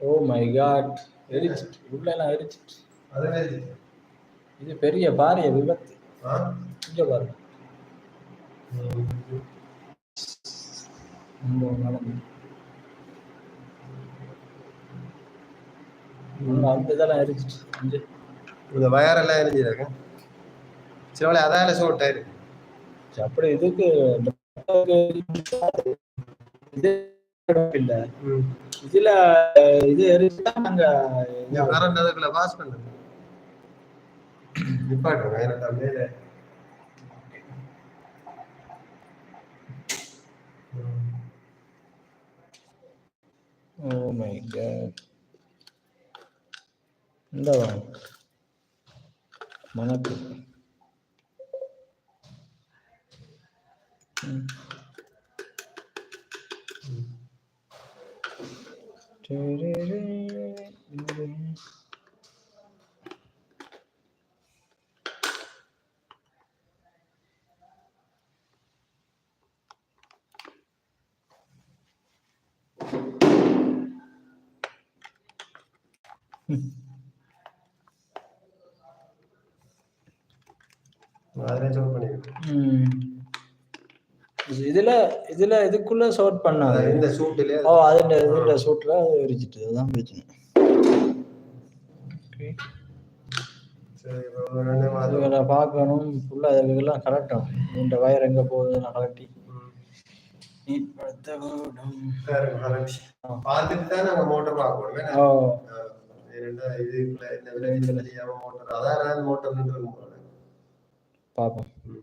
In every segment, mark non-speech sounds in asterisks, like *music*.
Oh my God எரிச்சிட்டு. உள்ளெல்லாம் எரிச்சிட்டு. இது பெரிய பாரிய விபத்து. இங்க பாருங்க. உள்ள அந்த இதெல்லாம் எரிச்சிட்டு. இந்த வயரெல்லாம் எரிஞ்சிருக்கு? சில அதால சோட்டாயிருக்கு அப்படி இதுக்கு இது இல்ல இதுல இது நாங்க பாஸ் பண்ணுங்க மேலே இந்த வாங்க மணக்கு. அதிலே சோட் பண்ணிருக்கு ம். இது- இதுல இதுல இதுக்குள்ள ஷார்ட் பண்ணாது. இந்த சூட்டிலே ஓ அதுல இதுல சூட்ல எரிச்சிட்டு அதுதான் பிரச்சனை. சரி பார்க்கணும். ஃபுல்லாக அதுக்கெல்லாம் கரெக்டும் இந்த வயர் எங்கே போகுது நான் கலட்டி. நீட்படுத்த வேண்டும் பார்த்துட்டு தான் நாங்கள் மோட்டர் பார்க்கணும் ஓ. இது இந்த தெரியாம மோட்டர் அதான் மோட்டர். பார்ப்போம் ம்.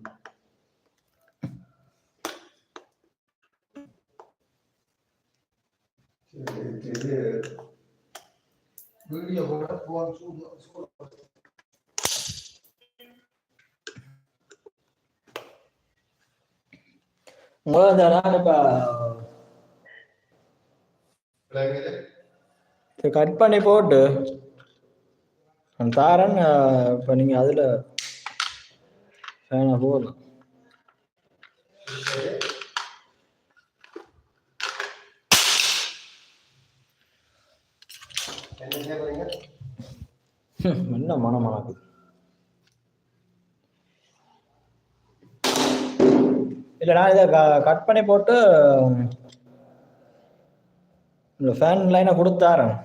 சரி, இது வீடியோ போன் கட் பண்ணி போட்டு. தாரன் இப்ப இப்போ நீங்கள் அதில் ஃபேனை *laughs* என்ன மனம் இல்லை நான் இதை கட் பண்ணி போட்டு இந்த ஃபேன் லைனை கொடுத்தாரன்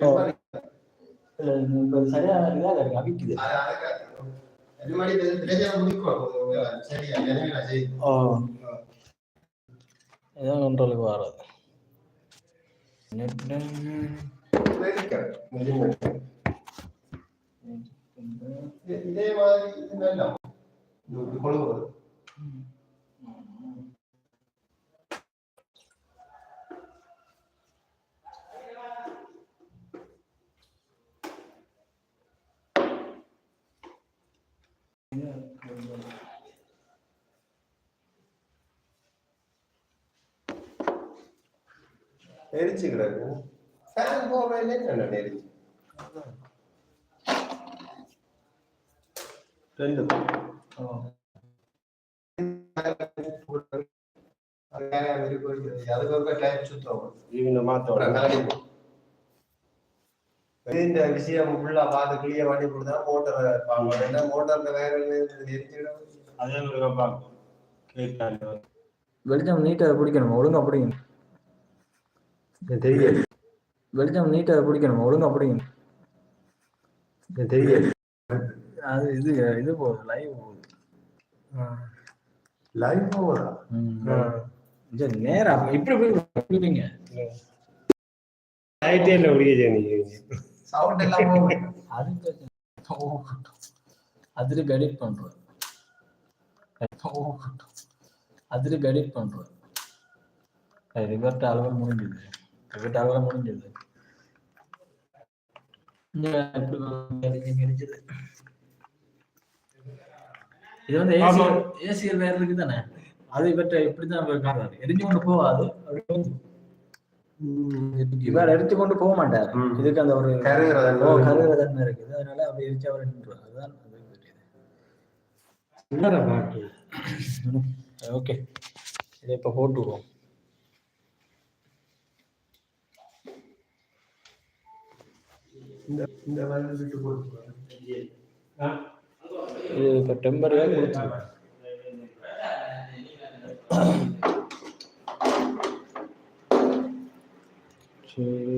ஓ. சரியான ஓ. இதான் கண்ட்ரோலுக்கு வராது. இதே மாதிரி எரிச்சு கிடக்கு. ஃபேன் போகவே என்ன எரிச்சு. ரெண்டு. இந்த விஷயம் ஃபுல்லா பார்த்து கிளியர் பண்ணி கொடுத்தா மோட்டர் பார்க்கணும் ஏன்னா மோட்டர்ல வேற வெளிச்சம் நீட்டாக பிடிக்கணும்? ஒழுங்கா பிடிக்கணும். தெரியல வெளிச்சம் நீட்டாக பிடிக்கணும்? ஒழுங்கா பிடிக்கணும். அது இது இது போகுது லைவ் போகுது. லைவ் போகுதா? சரி நேரா இப்படி பிடிப்பீங்க? நைட்டே இல்லை நீங்க சவுண்ட் எல்லாம் அது அதுல எடிட் பண்றோம். ஓ, அதுல எடிட் பண்றோம் ரிவர்ட் அளவு முடிஞ்சது. அளவு முடிஞ்சது. இது வந்து. ஏசியல் வேற இருக்கு தானே? அது இவற்றை இப்படிதான் காட்டுறாரு. எரிஞ்சு கொண்டு போகாது இவர் எடுத்து கொண்டு போக மாட்டார். இதுக்கு அந்த ஒரு கருகிற தன்மை. இருக்குது. அதனால அப்படி எரிச்சு அவர் நின்றுவார் அதுதான் *laughs* ஓகே. இதை இப்போ போட்டு இந்த இந்த மாதிரி விட்டு போட்டு இது இப்போ டெம்பரரியாக கொடுத்துருவோம் சரி.